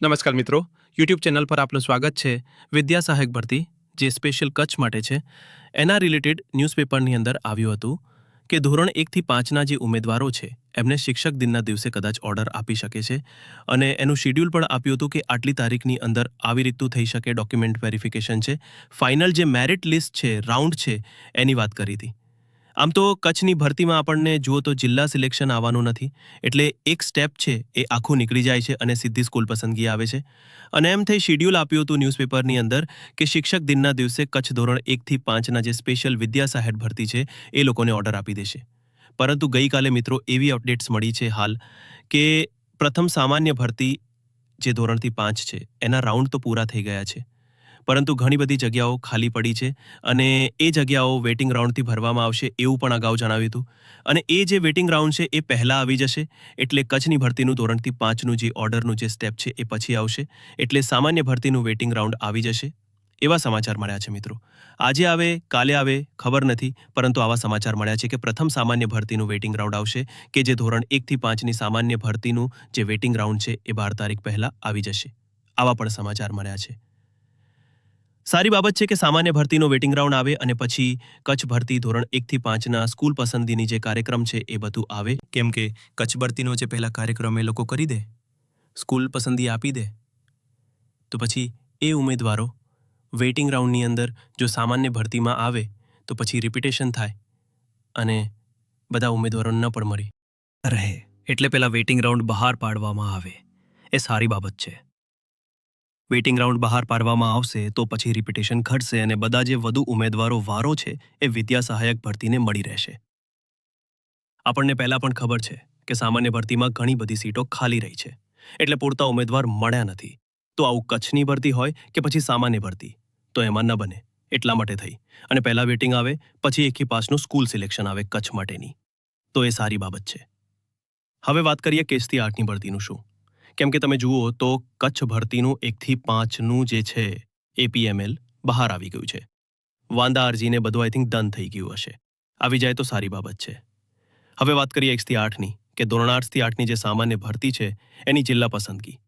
નમસ્કાર મિત્રો. YouTube channel પર આપનું સ્વાગત છે વિદ્યા સહાયક ભરતી, જે સ્પેશિયલ કચ્છ માટે છે. એના રિલેટેડ ન્યૂઝપેપરની અંદર આવ્યું હતું કે ધોરણ એકથી પાંચના જે ઉમેદવારો છે, એમને શિક્ષક દિનના દિવસે કદાચ ઓર્ડર આપી શકે છે અને એનું શિડ્યુલ પણ આપ્યું હતું કે આટલી તારીખની અંદર આવી રીતનું થઈ શકે, ડોક્યુમેન્ટ વેરિફિકેશન છે. ફાઇનલ જે મેરિટ લિસ્ટ છે, રાઉન્ડ છે, એની વાત કરી હતી. આમ તો કચ્છની ભરતીમાં આપણને જુઓ તો જિલ્લા સિલેક્શન આવવાનું નથી, એટલે એક સ્ટેપ છે એ આખું નીકળી જાય છે અને સીધી સ્કૂલ પસંદગી આવે છે. અને એમ થઈ શિડ્યુલ આપ્યું હતું ન્યૂઝપેપરની અંદર કે શિક્ષક દિનના દિવસે કચ્છ ધોરણ એકથી પાંચના જે સ્પેશિયલ વિદ્યા સહાયક ભરતી છે એ લોકોને ઓર્ડર આપી દેશે. પરંતુ ગઈકાલે મિત્રો એવી અપડેટ્સ મળી છે હાલ કે પ્રથમ સામાન્ય ભરતી જે ધોરણથી પાંચ છે, એના રાઉન્ડ તો પૂરા થઈ ગયા છે. પરંતુ ઘણી બધી જગ્યાઓ ખાલી પડી છે અને એ જગ્યાઓ વેટિંગ રાઉન્ડથી ભરવામાં આવશે એવું પણ અગાઉ જણાવ્યું હતું. અને એ જે વેટિંગ રાઉન્ડ છે એ પહેલાં આવી જશે એટલે કચ્છની ભરતીનું ધોરણથી પાંચનું જે ઓર્ડરનું જે સ્ટેપ છે એ પછી આવશે એટલે સામાન્ય ભરતીનું વેટિંગ રાઉન્ડ આવી જશે. એવા સમાચાર મળ્યા છે મિત્રો. આજે આવે, કાલે આવે, ખબર નથી, પરંતુ આવા સમાચાર મળ્યા છે કે પ્રથમ સામાન્ય ભરતીનું વેટિંગ રાઉન્ડ આવશે કે જે ધોરણ એકથી પાંચની સામાન્ય ભરતીનું જે વેટિંગ રાઉન્ડ છે એ બાર તારીખ પહેલાં આવી જશે. આવા પણ સમાચાર મળ્યા છે. સારી બાબત છે કે સામાન્ય ભરતીનો વેટિંગ રાઉન્ડ આવે અને પછી કચ્છ ભરતી ધોરણ એકથી પાંચના સ્કૂલ પસંદગીની જે કાર્યક્રમ છે એ બધું આવે. કેમ કે કચ્છ ભરતીનો જે પહેલા કાર્યક્રમ એ લોકો કરી દે, સ્કૂલ પસંદગી આપી દે. તો પછી એ ઉમેદવારો વેઇટિંગ રાઉન્ડની અંદર જો સામાન્ય ભરતીમાં આવે તો પછી રિપીટેશન થાય અને બધા ઉમેદવારોને ન પણ મળી રહે, એટલે પહેલાં વેઇટિંગ રાઉન્ડ બહાર પાડવામાં આવે. એ સારી બાબત છે. વેઇટિંગ રાઉન્ડ બહાર પાડવામાં આવશે તો પછી રિપિટેશન ઘટશે અને બધા જે વધુ ઉમેદવારો વારો છે એ વિદ્યા સહાયક ભરતીને મળી રહેશે. આપણને પહેલાં પણ ખબર છે કે સામાન્ય ભરતીમાં ઘણી બધી સીટો ખાલી રહી છે, એટલે પૂરતા ઉમેદવાર મળ્યા નથી. તો આવું કચ્છની ભરતી હોય કે પછી સામાન્ય ભરતી? તો એમાં ન બને, એટલા માટે થઈ. અને પહેલા વેટિંગ આવે, પછી એકી પાસનું સ્કૂલ સિલેક્શન આવે કચ્છ માટેની. તો એ સારી બાબત છે. હવે વાત કરીએ કેસથી આઠની ભરતીનું શું. કેમ કે તમે જુઓ તો કચ્છ ભરતીનું એકથી પાંચનું જે છે એપીએમએલ બહાર આવી ગયું છે. વાંદા અરજીને બધું આઈ થિંક ડન થઈ ગયું હશે. આવી જાય તો સારી બાબત છે. હવે વાત કરીએ એકથી આઠની, કે ધોરણ આઠથી આઠની જે સામાન્ય ભરતી છે, એની જિલ્લા પસંદગી.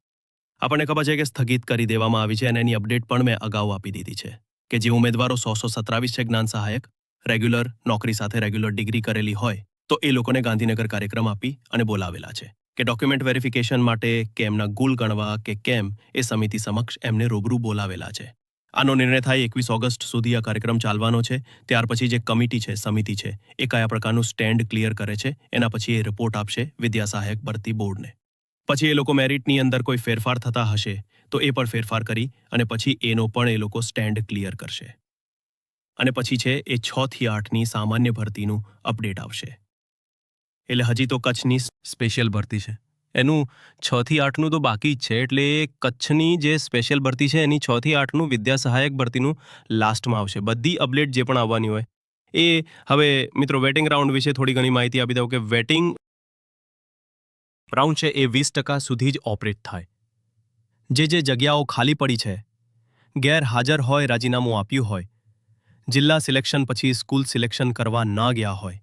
આપણને ખબર છે કે સ્થગિત કરી દેવામાં આવી છે અને એની અપડેટ પણ મેં અગાઉ આપી દીધી છે, કે જે ઉમેદવારો સો સો સત્રાવીસ છે જ્ઞાન સહાયક, રેગ્યુલર નોકરી સાથે રેગ્યુલર ડિગ્રી કરેલી હોય, તો એ લોકોને ગાંધીનગર કાર્યક્રમ આપી અને બોલાવેલા છે. કે ડોક્યુમેન્ટ વેરિફિકેશન માટે કે એમના ગુલ ગણવા કે કેમ એ સમિતિ સમક્ષ એમને રૂબરૂ બોલાવેલા છે. આનો નિર્ણય થાય એકવીસ ઓગસ્ટ સુધી આ કાર્યક્રમ ચાલવાનો છે. ત્યાર પછી જે કમિટી છે, સમિતિ છે, એ કયા પ્રકારનું સ્ટેન્ડ ક્લિયર કરે છે, એના પછી એ રિપોર્ટ આપશે વિદ્યા સહાયક ભરતી બોર્ડને. પછી એ લોકો મેરિટની અંદર કોઈ ફેરફાર થતા હશે, તો એ પણ ફેરફાર કરી અને પછી એનો પણ એ લોકો સ્ટેન્ડ ક્લિયર કરશે. અને પછી છે એ છ થી આઠની સામાન્ય ભરતીનું અપડેટ આવશે. એટલે હજી તો કચ્છની સ્પેશિયલ ભરતી છે. એનું છ થી આઠનું તો બાકી જ છે, એટલે કચ્છની જે સ્પેશિયલ ભરતી છે, એની છ થી આઠનું વિદ્યા સહાયક ભરતીનું લાસ્ટમાં આવશે. બધી અપડેટ જે પણ આવવાની હોય, એ હવે મિત્રો વેટિંગ રાઉન્ડ વિશે થોડી ઘણી માહિતી આપી દઉં કે વેટિંગ રાઉન્ડ છે, એ વીસ ટકા સુધી જ ઓપરેટ થાય. જે જે જગ્યાઓ ખાલી પડી છે, ગેરહાજર હોય, રાજીનામું આપ્યું હોય, જિલ્લા સિલેક્શન પછી સ્કૂલ સિલેક્શન કરવા ન ગયા હોય,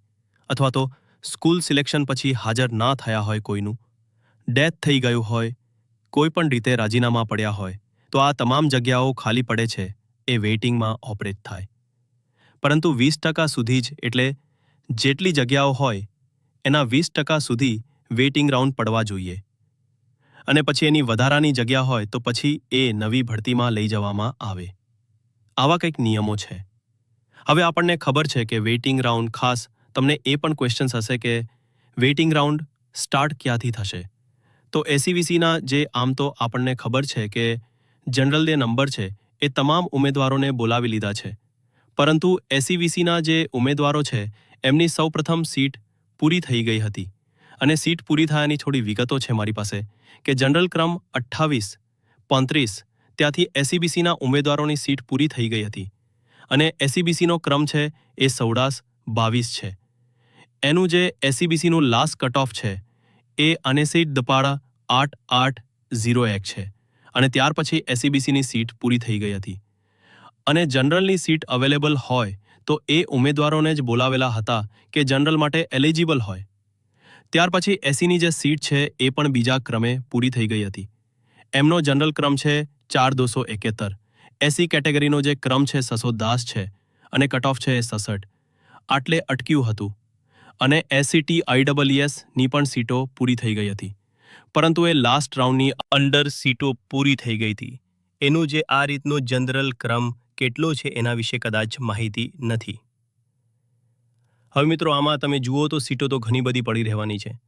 અથવા તો સ્કૂલ સિલેક્શન પછી હાજર ના થયા હોય કોઈનું. ડેથ થઈ ગયું હોય, કોઈ પણ રીતે રાજીનામા પડ્યા હોય, તો આ તમામ જગ્યાઓ ખાલી પડે છે એ વેઇટિંગમાં ઓપરેટ થાય. પરંતુ વીસ ટકા સુધી જ એટલે જેટલી જગ્યાઓ હોય, એના વીસ ટકા સુધી વેઇટિંગ રાઉન્ડ પડવા જોઈએ. અને પછી એની વધારાની જગ્યા હોય, તો પછી એ નવી ભરતીમાં લઈ જવામાં આવે. આવા કંઈક નિયમો છે. હવે આપણને ખબર છે કે વેઇટિંગ રાઉન્ડ ખાસ તમને એ પણ ક્વેશ્ચન્સ હશે કે વેઇટિંગ રાઉન્ડ સ્ટાર્ટ ક્યાંથી થશે? તો એસીવીસીના જે આમ તો આપણને ખબર છે કે જનરલ જે નંબર છે, એ તમામ ઉમેદવારોને બોલાવી લીધા છે. પરંતુ એસીવીસીના જે ઉમેદવારો છે, એમની સૌપ્રથમ સીટ પૂરી થઈ ગઈ હતી. અને સીટ પૂરી થયાની થોડી વિગતો છે મારી પાસે, કે જનરલ ક્રમ અઠ્ઠાવીસ, પાંત્રીસ, ત્યાંથી એસીબીસીના ઉમેદવારોની સીટ પૂરી થઈ ગઈ હતી. અને એસીબીસીનો ક્રમ છે એ સૌડાસ બાવીસ છે. એનું જે એસીબીસીનું લાસ્ટ કટ ઓફ છે, એ અનેસીટ દપાડા આઠ આઠ ઝીરો એક છે. અને ત્યાર પછી એસીબીસીની સીટ પૂરી થઈ ગઈ હતી. અને જનરલની સીટ અવેલેબલ હોય, તો એ ઉમેદવારોને જ બોલાવેલા હતા કે જનરલ માટે એલિજિબલ હોય. ત્યાર પછી એસીની જે સીટ છે, એ પણ બીજા ક્રમે પૂરી થઈ ગઈ હતી. એમનો જનરલ ક્રમ છે ચાર દોસો એકેતર. એસી કેટેગરીનો જે ક્રમ છે, સસો દાસ છે અને કટ ઓફ છે એ સસઠ આટલે અટક્યું હતું. અને એસસીટી આઈડબલ્યુએસની પણ સીટો પૂરી થઈ ગઈ હતી. પરંતુ એ લાસ્ટ રાઉન્ડની અંડર સીટો પૂરી થઈ ગઈ હતી. એનું જે આ રીતનો જનરલ ક્રમ કેટલો છે એના વિશે કદાચ માહિતી નથી. હવે મિત્રો, આમાં તમે જુઓ તો સીટો તો ઘણી બધી પડી રહેવાની છે.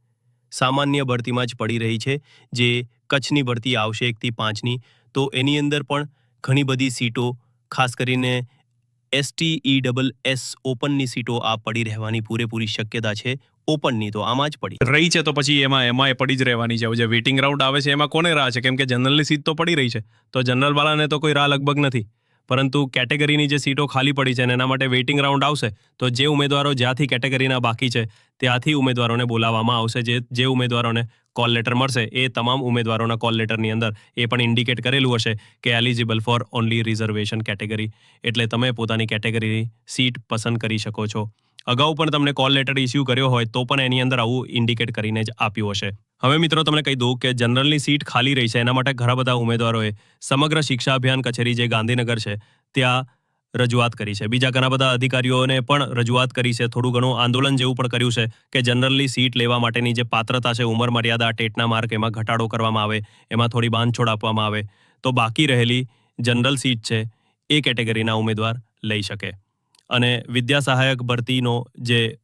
સામાન્ય ભરતીમાં જ પડી રહી છે, જે કચ્છની ભરતી આવશે એકથી પાંચની. તો એની અંદર પણ ઘણી બધી સીટો, ખાસ કરીને એસટી ડબલ એસ ઓપનની સીટો આ પડી રહેવાની પૂરેપૂરી શક્યતા છે. ઓપનની તો આમાં જ પડી. રહી છે તો પછી એમાં એમાં એ પડી જ રહેવાની છે. જે વેઇટિંગ રાઉન્ડ આવે છે, એમાં કોને રાહ છે? કેમ કે જનરલની સીટ તો પડી રહી છે. તો જનરલ વાળાને તો કોઈ રાહ લગભગ નથી. પરંતુ કેટેગરીની જે સીટો ખાલી પડી છે એના માટે વેઇટિંગ રાઉન્ડ આવશે, તો જે ઉમેદવારો જ્યાંથી કેટેગરીના બાકી છે, ત્યાંથી ઉમેદવારોને બોલાવવામાં આવશે. જે જે ઉમેદવારોને કોલ લેટર મળશે, એ તમામ ઉમેદવારોના કોલ લેટરની અંદર એ પણ ઇન્ડિકેટ કરેલું હશે કે eligible for only reservation category. એટલે તમે પોતાની કેટેગરીની સીટ પસંદ કરી શકો છો. અગાઉ પણ તમને કોલ લેટર ઇસ્યુ કર્યો હોય તો પણ એની અંદર આવું ઇન્ડિકેટ કરીને જ આપ્યું હશે. હવે મિત્રો તમને કહી દઉં કે જનરલની સીટ ખાલી રહી છે. એના માટે ઘણા બધા ઉમેદવારોએ સમગ્ર શિક્ષા અભિયાન કચેરી જે ગાંધીનગર છે, ત્યાં રજૂઆત કરી છે. બીજા ઘણા બધા અધિકારીઓને પણ રજૂઆત કરી છે. થોડું ઘણું આંદોલન જેવું પણ કર્યું છે કે જનરલની સીટ લેવા માટેની જે પાત્રતા છે, ઉંમર મર્યાદા, ટેટના માર્ક, એમાં ઘટાડો કરવામાં આવે, એમાં થોડી બાંધછોડ આપવામાં આવે, તો બાકી રહેલી જનરલ સીટ છે, એ કેટેગરીના ઉમેદવાર લઈ શકે. અને વિદ્યા સહાયક ભરતીનો જે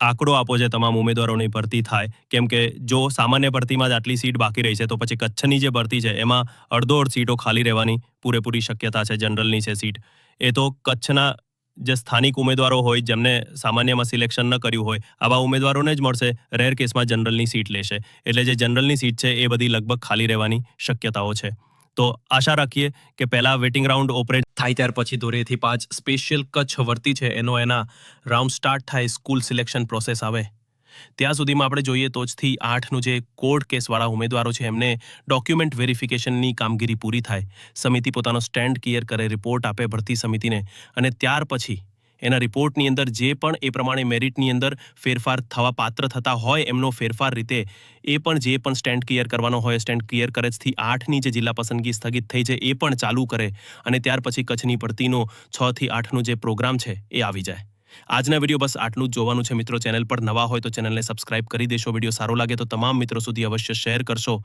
આંકડો આપો છે તમામ ઉમેદવારોની ભરતી થાય. કેમ કે જો સામાન્ય ભરતીમાં જ આટલી સીટ બાકી રહી છે, તો પછી કચ્છની જે ભરતી છે, એમાં અડધો અડધ સીટો ખાલી રહેવાની પૂરેપૂરી શક્યતા છે, જનરલની છે સીટ. એ તો કચ્છના જે સ્થાનિક ઉમેદવારો હોય, જેમને સામાન્યમાં સિલેક્શન ન કર્યું હોય, આવા ઉમેદવારોને જ મળશે, રેર કેસમાં જનરલની સીટ લેશે. એટલે જે જનરલની સીટ છે, એ બધી લગભગ ખાલી રહેવાની શક્યતાઓ છે. તો આશા રાખીએ કે પહેલા વેટિંગ રાઉન્ડ ઓપરેટ થાય ત્યાર પછી ધોરેથી પાંચ સ્પેશિયલ કચ્છ વર્તી છે. એનો એના રાઉન્ડ સ્ટાર્ટ થાય, સ્કૂલ સિલેક્શન પ્રોસેસ આવે. ત્યાં સુધીમાં આપણે જોઈએ તો જથી આઠનું જે કોર્ટ કેસવાળા ઉમેદવારો છે, એમને ડોક્યુમેન્ટ વેરિફિકેશનની કામગીરી પૂરી થાય. સમિતિ પોતાનો સ્ટેન્ડ ક્લિયર કરે, રિપોર્ટ આપે ભરતી સમિતિને અને ત્યાર પછી એના રિપોર્ટની અંદર જે પણ એ પ્રમાણે મેરિટની અંદર ફેરફાર થવા પાત્ર થતા હોય એમનો ફેરફાર રીતે એ પણ જે પણ સ્ટેન્ડ ક્લિયર કરવાનો હોય સ્ટેન્ડ ક્લિયર કરે થી આઠની જે જિલ્લા પસંદગી સ્થગિત થઈ છે એ પણ ચાલુ કરે અને ત્યાર પછી કચ્છની ભરતીનો છ થી આઠનો જે પ્રોગ્રામ છે એ આવી જાય. આજના વીડિયો બસ આટલું જ જોવાનું છે. મિત્રો, ચેનલ પર નવા હોય તો ચેનલને સબસ્ક્રાઇબ કરી દેશો. વીડિયો સારો લાગે તો તમામ મિત્રો સુધી અવશ્ય શેર કરશો.